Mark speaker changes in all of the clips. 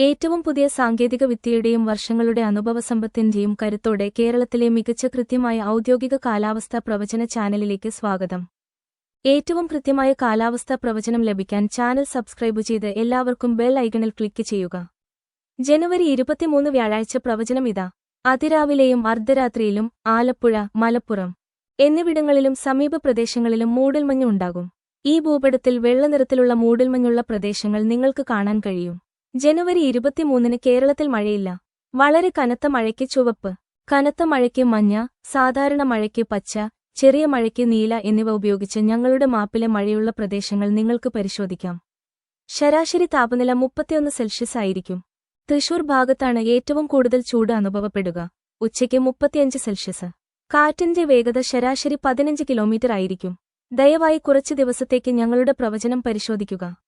Speaker 1: ഏറ്റവും പുതിയ സാങ്കേതിക വിദ്യയുടെയും വർഷങ്ങളുടെ അനുഭവസമ്പത്തിന്റെയും കരുത്തോടെ കേരളത്തിലെ മികച്ച കൃത്യമായ ഔദ്യോഗിക കാലാവസ്ഥാ പ്രവചന ചാനലിലേക്ക് സ്വാഗതം. ഏറ്റവും കൃത്യമായ കാലാവസ്ഥാ പ്രവചനം ലഭിക്കാൻ ചാനൽ സബ്സ്ക്രൈബ് ചെയ്ത് എല്ലാവർക്കും ബെൽ ഐക്കണിൽ ക്ലിക്ക് ചെയ്യുക. ജനുവരി ഇരുപത്തിമൂന്ന് വ്യാഴാഴ്ച പ്രവചനം ഇതാ. അതിരാവിലെയും അർദ്ധരാത്രിയിലും ആലപ്പുഴ മലപ്പുറം എന്നിവിടങ്ങളിലും സമീപ പ്രദേശങ്ങളിലും മൂടൽമഞ്ഞ് ഉണ്ടാകും. ഈ ഭൂപടത്തിൽ വെള്ളനിറത്തിലുള്ള മൂടൽമഞ്ഞുള്ള പ്രദേശങ്ങൾ നിങ്ങൾക്ക് കാണാൻ കഴിയും. ജനുവരി ഇരുപത്തിമൂന്നിന് കേരളത്തിൽ മഴയില്ല. വളരെ കനത്ത മഴയ്ക്ക് ചുവപ്പ് കനത്ത മഴയ്ക്ക് മഞ്ഞ സാധാരണ മഴയ്ക്ക് പച്ച ചെറിയ മഴയ്ക്ക് നീല എന്നിവ ഉപയോഗിച്ച് ഞങ്ങളുടെ മാപ്പിലെ മഴയുള്ള പ്രദേശങ്ങൾ നിങ്ങൾക്ക് പരിശോധിക്കാം. ശരാശരി താപനില മുപ്പത്തിയൊന്ന് സെൽഷ്യസ് ആയിരിക്കും. തൃശൂർ ഭാഗത്താണ് ഏറ്റവും കൂടുതൽ ചൂട് അനുഭവപ്പെടുക. ഉച്ചയ്ക്ക് മുപ്പത്തിയഞ്ച് സെൽഷ്യസ്. കാറ്റിന്റെ വേഗത ശരാശരി പതിനഞ്ച് കിലോമീറ്റർ ആയിരിക്കും. ദയവായി കുറച്ചു ദിവസത്തേക്ക് ഞങ്ങളുടെ പ്രവചനം പരിശോധിക്കുക.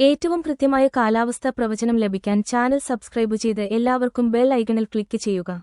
Speaker 1: ഏറ്റവും കൃത്യമായ കാലാവസ്ഥാ പ്രവചനം ലഭിക്കാൻ ചാനൽ സബ്സ്ക്രൈബ് ചെയ്ത് എല്ലാവർക്കും ബെൽ ഐക്കണിൽ ക്ലിക്ക് ചെയ്യുക.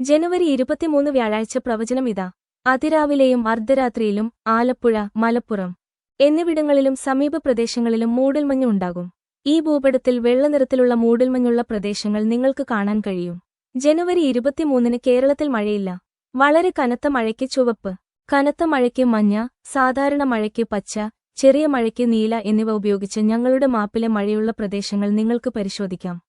Speaker 1: ജനുവരി ഇരുപത്തിമൂന്ന് വ്യാഴാഴ്ച പ്രവചനം ഇതാ. അതിരാവിലെയും അർദ്ധരാത്രിയിലും ആലപ്പുഴ മലപ്പുറം എന്നിവിടങ്ങളിലും സമീപ പ്രദേശങ്ങളിലും മൂടൽമഞ്ഞ് ഉണ്ടാകും. ഈ ഭൂപടത്തിൽ വെള്ളനിറത്തിലുള്ള മൂടൽമഞ്ഞുള്ള പ്രദേശങ്ങൾ നിങ്ങൾക്ക് കാണാൻ കഴിയും. ജനുവരി ഇരുപത്തിമൂന്നിന് കേരളത്തിൽ മഴയില്ല. വളരെ കനത്ത മഴയ്ക്ക് ചുവപ്പ് കനത്ത മഴയ്ക്ക് മഞ്ഞ സാധാരണ മഴയ്ക്ക് പച്ച ചെറിയ മഴയ്ക്ക് നീല എന്നിവ ഉപയോഗിച്ച് ഞങ്ങളുടെ മാപ്പിലെ മഴയുള്ള പ്രദേശങ്ങൾ നിങ്ങൾക്ക് പരിശോധിക്കാം.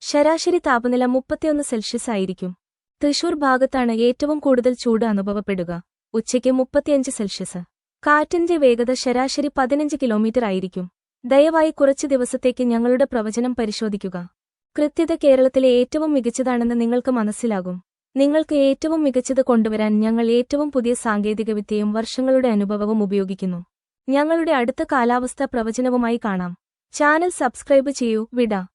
Speaker 1: ശരാശരി താപനില മുപ്പത്തിയൊന്ന് സെൽഷ്യസ് ആയിരിക്കും. തൃശൂർ ഭാഗത്താണ് ഏറ്റവും കൂടുതൽ ചൂട് അനുഭവപ്പെടുക. ഉച്ചയ്ക്ക് മുപ്പത്തിയഞ്ച് സെൽഷ്യസ്. കാറ്റിന്റെ വേഗത ശരാശരി പതിനഞ്ച് കിലോമീറ്റർ ആയിരിക്കും. ദയവായി കുറച്ച് ദിവസത്തേക്ക് ഞങ്ങളുടെ പ്രവചനം പരിശോധിക്കുക. കൃത്യത കേരളത്തിലെ ഏറ്റവും മികച്ചതാണെന്ന് നിങ്ങൾക്ക് മനസ്സിലാകും. നിങ്ങൾക്ക് ഏറ്റവും മികച്ചത് കൊണ്ടുവരാൻ ഞങ്ങൾ ഏറ്റവും പുതിയ സാങ്കേതികവിദ്യയും വർഷങ്ങളുടെ അനുഭവവും ഉപയോഗിക്കുന്നു. ഞങ്ങളുടെ അടുത്ത കാലാവസ്ഥ പ്രവചനവുമായി കാണാം. ചാനൽ സബ്സ്ക്രൈബ് ചെയ്യൂ. വിട.